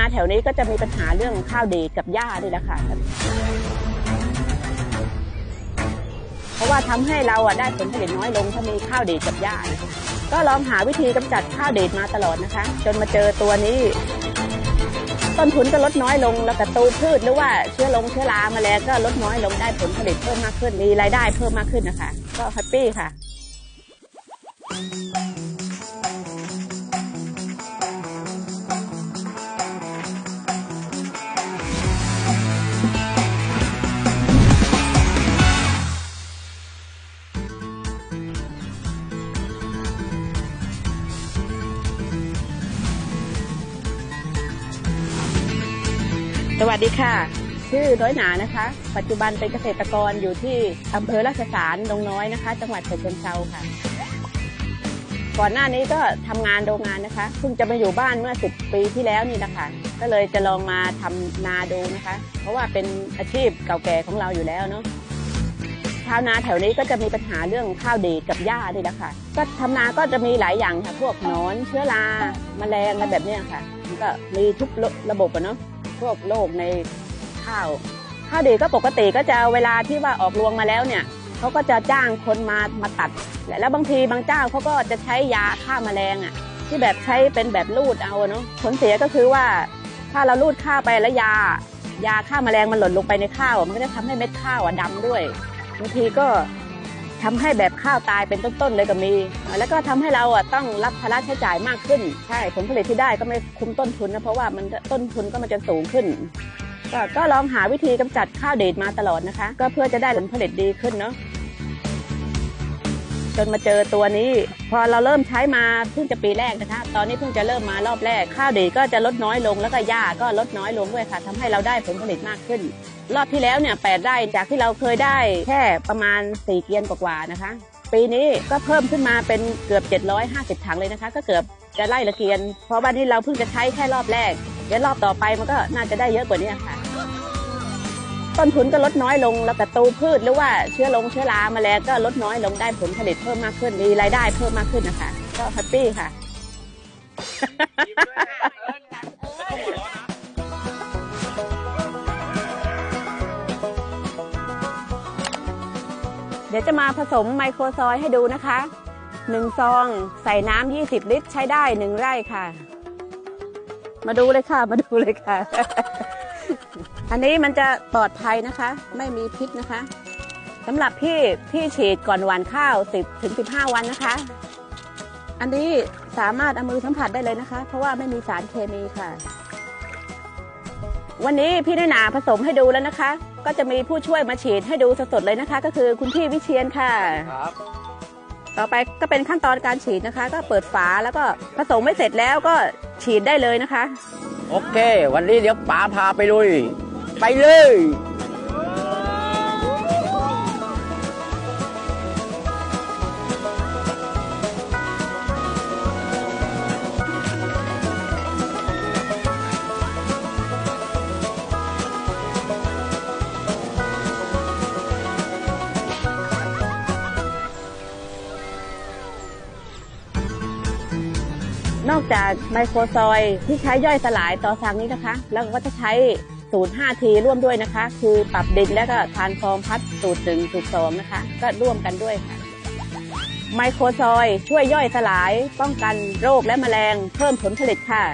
นาแถวนี้ก็จะมีปัญหาเรื่องข้าวดีดกับหญ้านี่แหละค่ะเพราะว่าทำให้เราอะได้ผลผลิตน้อยลงถ้ามีข้าวดีดกับหญ้าก็ลองหาวิธีกำจัดข้าวเดดมาตลอดนะคะ จนมาเจอตัวนี้ ต้นทุนก็ลดน้อยลงแล้วก็ตูพืชหรือว่าเชื้อลงเชื้อราแมลงก็ลดน้อยลงได้ผลผลิตเพิ่มมากขึ้นมีรายได้เพิ่มมากขึ้นนะคะ ก็แฮปปี้ค่ะ สวัสดีค่ะ ชื่อน้อยหนานะคะ ปัจจุบันเป็นเกษตรกรอยู่ที่อำเภอราชสารดงน้อยนะคะ จังหวัดฉะเชิงเทราค่ะ ก่อนหน้านี้ก็ทำงานโรงงานนะคะเพิ่งจะมาอยู่บ้านเมื่อ 10 ปีที่แล้วนี่นะคะก็เลยจะลองมาทำนาดูนะคะ เพราะว่าเป็นอาชีพเก่าแก่ของเราอยู่แล้วเนาะชาวนาแถวนี้ก็จะมีปัญหาเรื่องข้าวดีกับหญ้านี่แหละค่ะก็ทำนาก็จะมีหลายอย่างค่ะ พวกหนอนเชื้อราแมลงอะไรแบบนี้ค่ะ ก็มีทุกระบบอะเนาะ พวกโรคในข้าว ข้าวดีก็ปกติก็จะเวลาที่ว่าออกรวงมาแล้วเนี่ยเขาก็จะจ้างคนมามาตัด แล้วบางทีบางเจ้าเขาก็จะใช้ยาฆ่าแมลงอะ ที่แบบใช้เป็นแบบลูดเอาเนาะผลเสียก็คือว่า ถ้าเราลูดข้าวไปแล้วยายาฆ่าแมลงมันหล่นลงไปในข้าว มันก็จะทำให้เม็ดข้าวอะดำด้วยบางทีก็ ทำให้แบบข้าวตายเป็นต้นๆเลยก็มี แล้วก็ทำให้เราอะต้องรับภาระใช้จ่ายมากขึ้น ใช่ผลผลิตที่ได้ก็ไม่คุ้มต้นทุนนะเพราะว่ามันต้นทุนก็มันจะสูงขึ้นก็ลองหาวิธีกำจัดข้าวเดดมาตลอดนะคะ ก็เพื่อจะได้ผลผลิตดีขึ้นเนาะ นมาเจอตัวนี้ พอเราเริ่มใช้มาเพิ่งจะปีแรกนะคะตอนนี้เพิ่งจะเริ่มมารอบแรก ข้าวเดดก็จะลดน้อยลงแล้วก็หญ้าก็ลดน้อยลงด้วยค่ะทำให้เราได้ผลผลิตมากขึ้น รอบที่แล้วเนี่ยแปดไร่จากที่เราเคยได้แค่ประมาณ4เกียนกว่าๆนะคะ ปีนี้ก็เพิ่มขึ้นมาเป็นเกือบ 750 ถังเลยนะคะ ก็เกือบจะไล่ละเกียน เพราะว่านี้เราเพิ่งจะใช้แค่รอบแรกเดี๋ยวรอบต่อไปมันก็น่าจะได้เยอะกว่านี้ค่ะ ต้นทุนก็ลดน้อยลง แล้วก็ตูพืชหรือว่าเชื้อลงเชื้อราแมลงก็ลดน้อยลงได้ผลผลิตเพิ่มมากขึ้นมีรายได้เพิ่มมากขึ้นนะคะ ก็แฮปปี้ค่ะเดี๋ยวจะมาผสมไมโครซอยให้ดูนะคะหนึ่งซองใส่น้ำ20 ลิตร ใช้ได้หนึ่งไร่ค่ะ มาดูเลยค่ะ มาดูเลยค่ะ อันนี้มันจะปลอดภัยนะคะ ไม่มีพิษนะคะสำหรับพี่พี่ฉีดก่อนหว่านข้าว 10ถึง15 วันนะคะ อันนี้สามารถเอามือสัมผัสได้เลยนะคะ เพราะว่าไม่มีสารเคมีค่ะ วันนี้พี่น้อยหนาผสมให้ดูแล้วนะคะ ก็จะมีผู้ช่วยมาฉีดให้ดูสดๆเลยนะคะ ก็คือคุณพี่วิเชียนค่ะ ครับต่อไปก็เป็นขั้นตอนการฉีดนะคะ ก็เปิดฝาแล้วก็ผสมไม่เสร็จแล้วก็ฉีดได้เลยนะคะ โอเค วันนี้เดี๋ยวป๋าพาไปลุย ไปเลยนอกจากไมโครซอยที่ใช้ย่อยสลายต่อสั่งนี้นะคะ แล้วก็จะใช้ สูตร 5T ร่วมด้วยนะคะ คือปรับดินและก็ทานฟอร์มพัดสูตรหนึ่งสูตรสองนะคะ ก็ร่วมกันด้วยค่ะ ไมโครซอยช่วยย่อยสลาย ป้องกันโรคและแมลง เพิ่มผลผลิตค่ะ